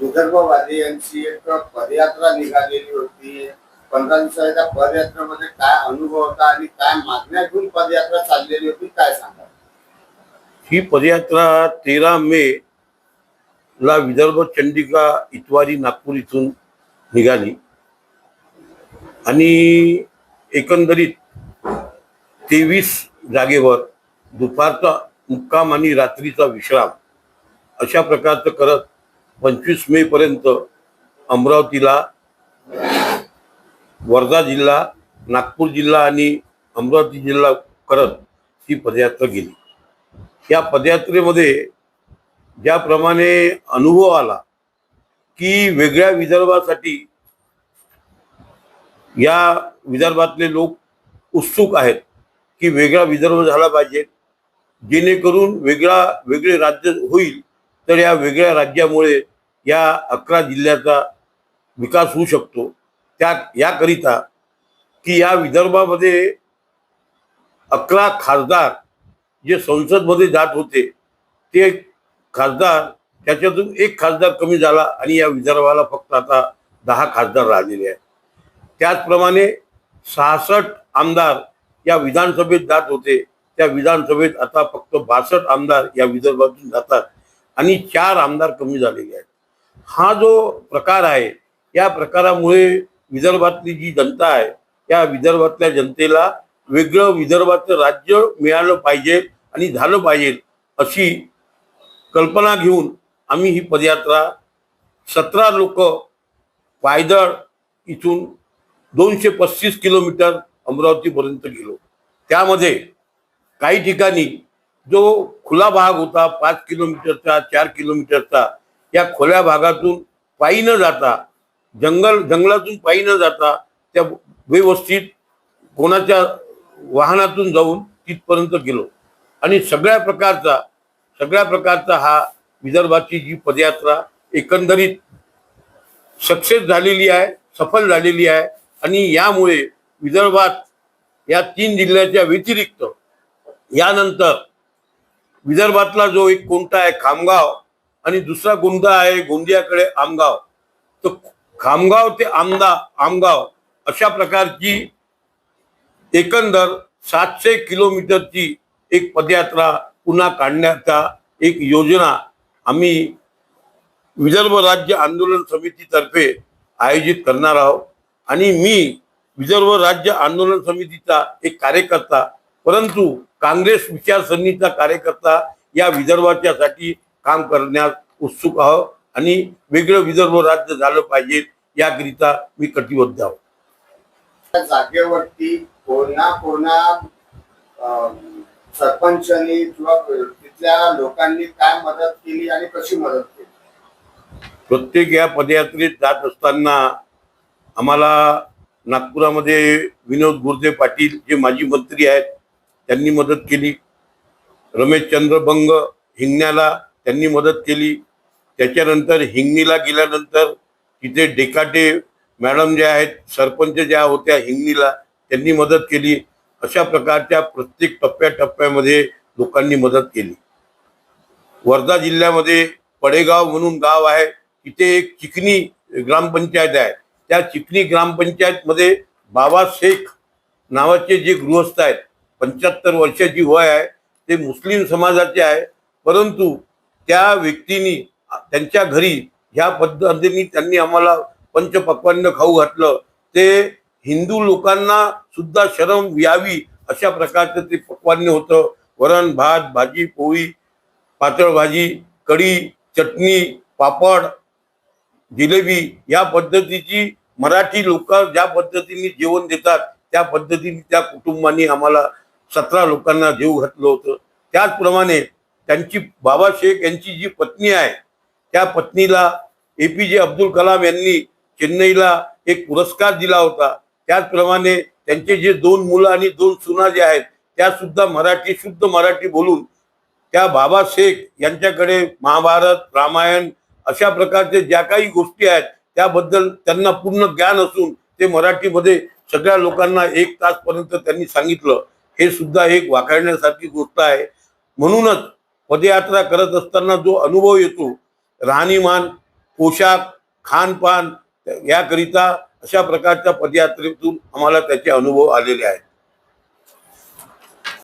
विदर्भवादी यांची एक पदयात्रा निघालेली होती. पंधरा दिवसाच्या पदयात्रेमध्ये काय अनुभव होता आणि काय मागण्या घेऊन पदयात्रा चाललेली होती काय सांगा ही पदयात्रा तेरा मे ला विदर्भ चंडिका इतवारी नागपूर इथून निघाली. आणि एकंदरीत तेवीस जागेवर दुपारचा मुक्काम आणि रात्रीचा विश्राम अशा प्रकारचं करत पंचवीस मे पर्यंत अमरावतीला वर्धा जिल्हा नागपूर जिल्हा आणि अमरावती जिल्हा करत ही पदयात्रा गेली. या पदयात्रेमध्ये ज्याप्रमाणे अनुभव आला की वेगळ्या विदर्भासाठी या विदर्भातले लोक उत्सुक आहेत की वेगळा विदर्भ झाला पाहिजे जेणेकरून वेगळा वेगळे राज्य होईल तर या वेगळ्या राज्यामुळे या अकरा जिल्ह्याचा विकास होऊ शकतो. त्या याकरिता की या विदर्भामध्ये अकरा खासदार जे संसदमध्ये जात होते ते खासदार त्याच्यातून एक खासदार कमी झाला आणि या विदर्भाला फक्त आता दहा खासदार राहिलेले आहेत. त्याचप्रमाणे सहासष्ट आमदार या विधानसभेत जात होते. त्या विधानसभेत आता फक्त बासष्ट आमदार या विदर्भातून जातात. आणि चार आमदार कमी झालेले आहेत. हा जो प्रकार आहे या प्रकारामुळे विदर्भातली जी जनता आहे या विदर्भातल्या जनतेला वेगळं विदर्भाचं राज्य मिळालं पाहिजे आणि झालं पाहिजे अशी कल्पना घेऊन आम्ही ही पदयात्रा सतरा लोक पायदळ इथून दोनशे पस्तीस किलोमीटर अमरावतीपर्यंत गेलो. त्यामध्ये काही ठिकाणी जो खुला भाग होता पाच किलोमीटरचा चार किलोमीटरचा. या खोल्या भागातून पायी न जाता जंगल जंगलातून पायी न जाता त्या व्यवस्थित कोणाच्या वाहनातून जाऊन तिथपर्यंत गेलो. आणि सगळ्या प्रकारचा सगळ्या प्रकारचा हा विदर्भाची जी पदयात्रा एकंदरीत सक्सेस झालेली आहे सफल झालेली आहे. आणि यामुळे विदर्भात या तीन जिल्ह्याच्या व्यतिरिक्त यानंतर विदर्भातला जो एक कोणता आहे खामगाव आणि दुसरा कोणता आहे गोंदियाकडे आमगाव. तर खामगाव ते आमदा आमगाव अशा प्रकारची एकंदर सातशे किलोमीटरची एक पदयात्रा पुन्हा काढण्याचा एक योजना आम्ही विदर्भ राज्य आंदोलन समितीतर्फे आयोजित करणार आहोत. आणि मी विदर्भ राज्य आंदोलन समितीचा एक कार्यकर्ता परंतु काँग्रेस विचारसरणीचा कार्यकर्ता या विदर्भाच्यासाठी काम करण्यास उत्सुक आहोत आणि वेगळं विदर्भ राज्य झालं पाहिजे याकरिता मी कटिबद्ध आहोत. जागेवरती कोणा कोणा सरपंचांनी किंवा तिथल्या लोकांनी काय मदत केली आणि कशी मदत केली? प्रत्येक या पदयात्रेत जात असताना आम्हाला नागपुरामध्ये विनोद गुर्दे पाटील जे माजी मंत्री आहेत त्यांनी मदत केली. रमेशचंद्र बंग हिंगण्याला त्यांनी मदत केली. त्याच्यानंतर हिंगणीला गेल्यानंतर तिथे डेकाटे मॅडम ज्या आहेत सरपंच ज्या होत्या हिंगणीला त्यांनी मदत केली. अशा प्रकारच्या प्रत्येक टप्प्याटप्प्यामध्ये लोकांनी मदत केली. वर्धा जिल्ह्यामध्ये पडेगाव म्हणून गाव आहे. तिथे एक चिकनी ग्रामपंचायत आहे. त्या चिकनी ग्रामपंचायतमध्ये बाबा शेख नावाचे जे गृहस्थ आहेत पंच्याहत्तर वर्षाची वय आहे ते मुस्लिम समाजाचे आहे. परंतु त्या व्यक्तीनी त्यांच्या घरी ह्या पद्धतीने त्यांनी आम्हाला पंचपक्वान्न खाऊ घातलं. ते हिंदू लोकांना सुद्धा शरम यावी अशा प्रकारचं ते पक्वान्न होतं. वरण भात भाजी पोळी पातळ भाजी कढी चटणी पापड जिलेबी या पद्धतीची मराठी लोक ज्या पद्धतीने जेवण देतात त्या पद्धतीने त्या कुटुंबांनी आम्हाला सतरा लोकांना जेव घातलं होतं. त्याचप्रमाणे त्यांची बाबा शेख यांची जी पत्नी आहे त्या पत्नीला ए पी जे अब्दुल कलाम यांनी चेन्नईला एक पुरस्कार दिला होता. त्याचप्रमाणे त्यांचे जे दोन मुलं आणि दोन सुना जे आहेत त्या सुद्धा मराठी शुद्ध मराठी बोलून त्या बाबा शेख यांच्याकडे महाभारत रामायण अशा प्रकारचे ज्या काही गोष्टी आहेत त्याबद्दल त्यांना पूर्ण ज्ञान असून ते मराठीमध्ये सगळ्या लोकांना एक तासपर्यंत त्यांनी सांगितलं. हे सुद्धा एक वाखाळण्यासारखी गोष्ट आहे. म्हणूनच पदयात्रा करत असताना जो अनुभव येतो राहणीमान पोशाख खानपान याकरिता अशा प्रकारच्या पदयात्रेतून आम्हाला त्याचे अनुभव आलेले आहेत.